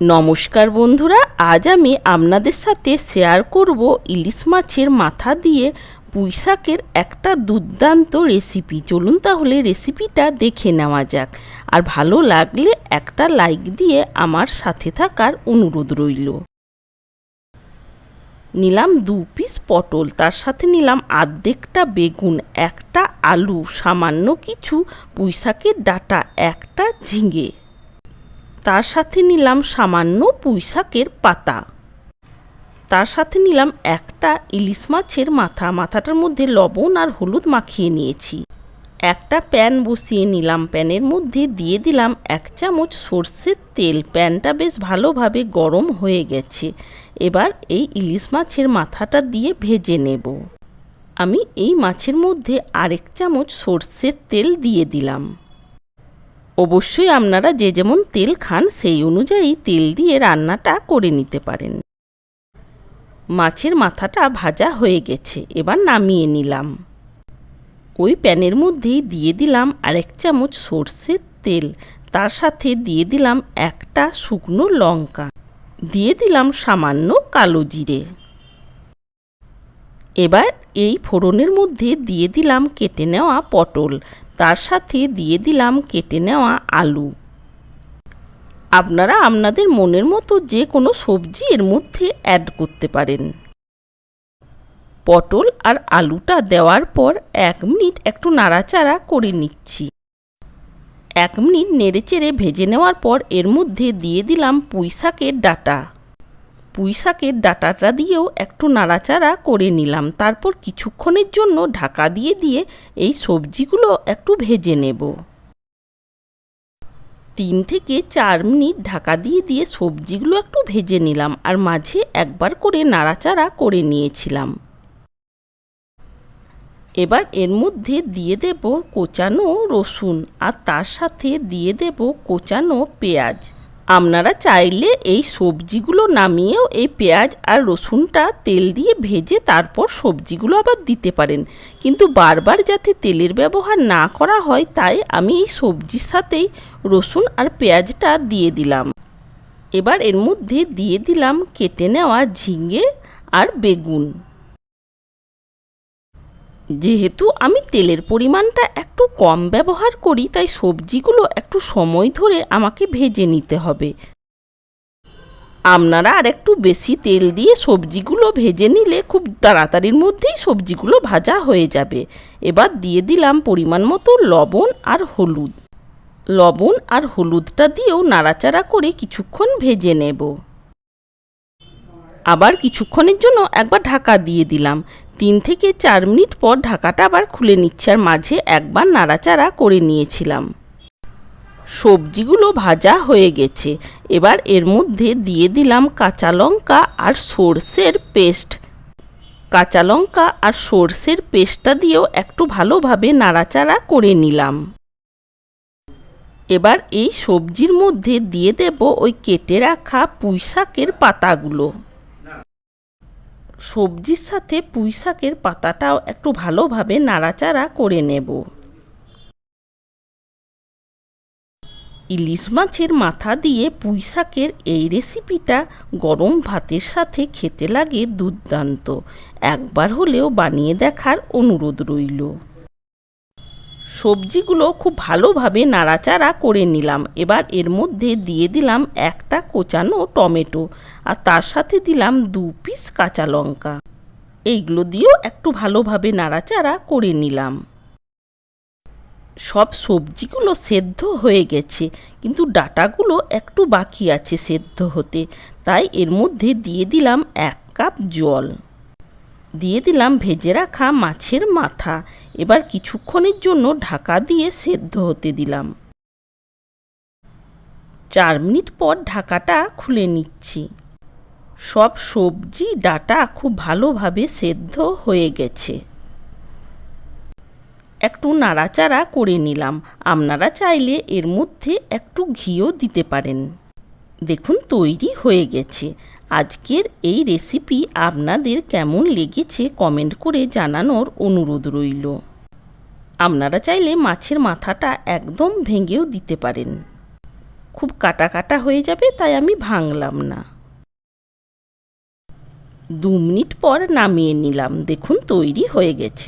নমস্কার বন্ধুরা, আজ আমি আপনাদের সাথে শেয়ার করব ইলিশ মাছের মাথা দিয়ে পুঁইশাকের একটা দুর্দান্ত রেসিপি চলুন তাহলে রেসিপিটা দেখে নেওয়া যাক। আর ভালো লাগলে একটা লাইক দিয়ে আমার সাথে থাকার অনুরোধ রইল। নিলাম দু পিস পটল, তার সাথে নিলাম আর্ধেকটা বেগুন, একটা আলু, সামান্য কিছু পুঁইশাকের ডাটা, একটা ঝিঙে। তার সাথে নিলাম সামান্য পুঁইশাকের পাতা। তার সাথে নিলাম একটা ইলিশ মাছের মাথা। মাথাটার মধ্যে লবণ আর হলুদ মাখিয়ে নিয়েছি। একটা প্যান বসিয়ে নিলাম। প্যানের মধ্যে দিয়ে দিলাম এক চামচ সর্ষের তেল। প্যানটা বেশ ভালোভাবে গরম হয়ে গেছে। এবার এই ইলিশ মাছের মাথাটা দিয়ে ভেজে নেব। আমি এই মাছের মধ্যে আরেক চামচ সর্ষের তেল দিয়ে দিলাম। অবশ্যই আপনারা যে যেমন তেল খান, সেই অনুযায়ী তেল দিয়ে রান্নাটা করে নিতে পারেন। মাছের মাথাটা ভাজা হয়ে গেছে, এবার নামিয়ে নিলাম। ওই প্যানের মধ্যেই দিয়ে দিলাম আরেক চামচ সর্ষের তেল। তার সাথে দিয়ে দিলাম একটা শুকনো লঙ্কা। দিয়ে দিলাম সামান্য কালো জিরে। এবার এই ফোড়নের মধ্যে দিয়ে দিলাম কেটে নেওয়া পটল। তার সাথে দিয়ে দিলাম কেটে নেওয়া আলু। আপনারা আপনাদের মনের মতো যে কোনো সবজি এর মধ্যে অ্যাড করতে পারেন। পটল আর আলুটা দেওয়ার পর এক মিনিট একটু নাড়াচাড়া করে নিচ্ছি। এক মিনিট নেড়েচেড়ে ভেজে নেওয়ার পর এর মধ্যে দিয়ে দিলাম পুঁই শাকের ডাটা। পুঁই শাকের ডাটাটা দিয়েও একটু নাড়াচাড়া করে নিলাম। তারপর কিছুক্ষণের জন্য ঢাকা দিয়ে দিয়ে এই সবজিগুলো একটু ভেজে নেব। তিন থেকে চার মিনিট ঢাকা দিয়ে দিয়ে সবজিগুলো একটু ভেজে নিলাম আর মাঝে একবার করে নাড়াচাড়া করে নিয়েছিলাম। এবার এর মধ্যে দিয়ে দেব কোচানো রসুন আর তার সাথে দিয়ে দেব কোচানো পেঁয়াজ। আপনারা চাইলে এই সবজিগুলো নামিয়েও এই পেঁয়াজ আর রসুনটা তেল দিয়ে ভেজে তারপর সবজিগুলো আবার দিতে পারেন। কিন্তু বারবার যাতে তেলের ব্যবহার না করা হয়, তাই আমি এই সবজির সাথেই রসুন আর পেঁয়াজটা দিয়ে দিলাম। এবার এর মধ্যে দিয়ে দিলাম কেটে নেওয়া ঝিঙে আর বেগুন। যেহেতু আমি তেলের পরিমাণটা একটু কম ব্যবহার করি, তাই সবজিগুলো একটু সময় ধরে আমাকে ভেজে নিতে হবে। আপনারা আর একটু বেশি তেল দিয়ে সবজিগুলো ভেজে নিলে খুব তাড়াতাড়ির মধ্যেই সবজিগুলো ভাজা হয়ে যাবে। এবার দিয়ে দিলাম পরিমাণ মতো লবণ আর হলুদ। লবণ আর হলুদটা দিয়েও নাড়াচাড়া করে কিছুক্ষণ ভেজে নেব। আবার কিছুক্ষণের জন্য একবার ঢাকা দিয়ে দিলাম। তিন থেকে চার মিনিট পর ঢাকাটা আবার খুলে নিচ্ছে আর মাঝে একবার নাড়াচাড়া করে নিয়েছিলাম। সবজিগুলো ভাজা হয়ে গেছে। এবার এর মধ্যে দিয়ে দিলাম কাঁচা লঙ্কা আর সর্ষের পেস্ট। কাঁচা লঙ্কা আর সর্ষের পেস্টটা দিয়েও একটু ভালোভাবে নাড়াচাড়া করে নিলাম। এবার এই সবজির মধ্যে দিয়ে দেব ওই কেটে রাখা পুঁই শাকের পাতাগুলো। সবজির সাথে পুঁই শাকের পাতাটাও একটু ভালোভাবে নাড়াচাড়া করে নেব। ইলিশ মাছের মাথা দিয়ে পুঁই শাকের এই রেসিপিটা গরম ভাতের সাথে খেতে লাগে দুর্দান্ত। একবার হলেও বানিয়ে দেখার অনুরোধ রইল। সবজিগুলো খুব ভালোভাবে নাড়াচাড়া করে নিলাম। এবার এর মধ্যে দিয়ে দিলাম একটা কোচানো টমেটো আর তার সাথে দিলাম দু পিস কাঁচা লঙ্কা। এইগুলো দিয়েও একটু ভালোভাবে নাড়াচাড়া করে নিলাম। সব সবজিগুলো সেদ্ধ হয়ে গেছে, কিন্তু ডাটাগুলো একটু বাকি আছে সেদ্ধ হতে। তাই এর মধ্যে দিয়ে দিলাম এক কাপ জল। দিয়ে দিলাম ভেজে রাখা মাছের মাথা। এবার কিছুক্ষণের জন্য ঢাকা দিয়ে সেদ্ধ হতে দিলাম। চার মিনিট পর ঢাকাটা খুলে নিচ্ছি। সব সবজি, ডাটা খুব ভালোভাবে সেদ্ধ হয়ে গেছে। একটু নাড়াচাড়া করে নিলাম। আপনারা চাইলে এর মধ্যে একটু ঘিও দিতে পারেন। দেখুন, তৈরি হয়ে গেছে। আজকের এই রেসিপি আপনাদের কেমন লেগেছে কমেন্ট করে জানানোর অনুরোধ রইল। আপনারা চাইলে মাছের মাথাটা একদম ভেঙেও দিতে পারেন। খুব কাটা কাটা হয়ে যাবে তাই আমি ভাঙলাম না। দু মিনিট পর নামিয়ে নিলাম। দেখুন, তৈরি হয়ে গেছে।